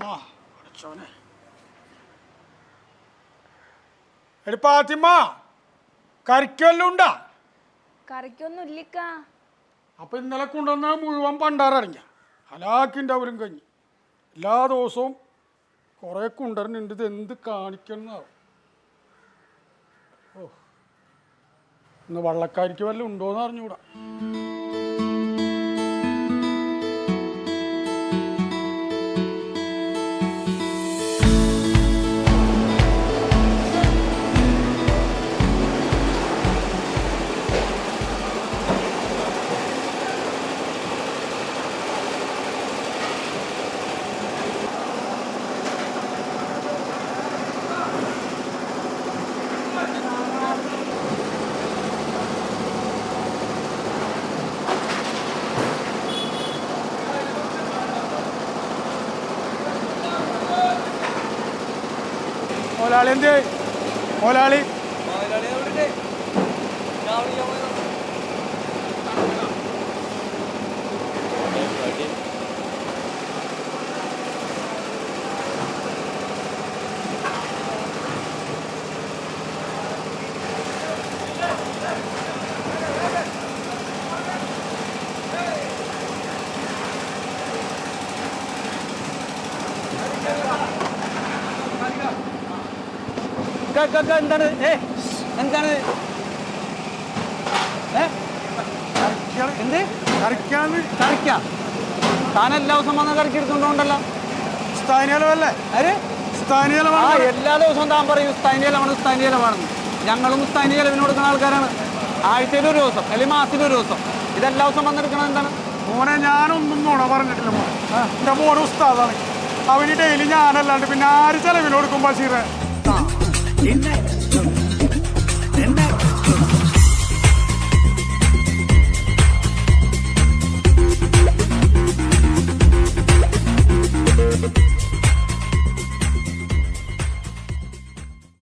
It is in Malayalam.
അല്ലാ, പടച്ചോനെ. എടി പാത്തിമ്മ കറിക്കല്ലോ ഉണ്ടാ. കറിക്കൊന്നും ഇല്ലിക്കാ. അപ്പൊ ഇന്നലെ കൊണ്ടുവന്ന മുഴുവൻ പണ്ടാറിഞ്ഞ ഹലാക്കിന്റെ അവരും കഴിഞ്ഞ്. എല്ലാ ദിവസവും കുറേ കൊണ്ടുവരുന്നുണ്ട് ഇത് എന്ത് കാണിക്കണമെന്നാവും ഓ. ഇന്ന് വള്ളക്കാരിക്ക് വല്ലതും ഉണ്ടോയെന്ന് അറിഞ്ഞൂടാ. മോലാളി എന്തേ മോലാളി എന്താണ്? ഏ എന്താണ്? എന്ത്? കറിക്ക. താൻ എല്ലാ ദിവസവും വന്ന് കറിക്ക് എടുത്തുകൊണ്ടല്ലോ സ്ഥാനിയലമല്ലേ ആര്? സ്ഥാനിയലം ആ എല്ലാ ദിവസവും താൻ പറയും സ്ഥാനീയലമാണ് സ്ഥാനീയലമാണെന്ന് ഞങ്ങളും സ്ഥാനീയലവിന് കൊടുക്കുന്ന ആൾക്കാരാണ്. ആഴ്ചയിൽ ഒരു ദിവസം അല്ലെങ്കിൽ മാസത്തിൽ ഒരു ദിവസം. ഇതെല്ലാ ദിവസം വന്നെടുക്കണത് എന്താണ്? മോനെ ഞാനൊന്നും നുണ പറഞ്ഞിട്ടില്ല മോനെ. എന്റെ മോനെ ഉസ്താദാണ്. അവന് ഡെയിലി ഞാനല്ലാണ്ട് പിന്നെ ആര് ചെലവിന് കൊടുക്കും ബഷീറെ? என்ன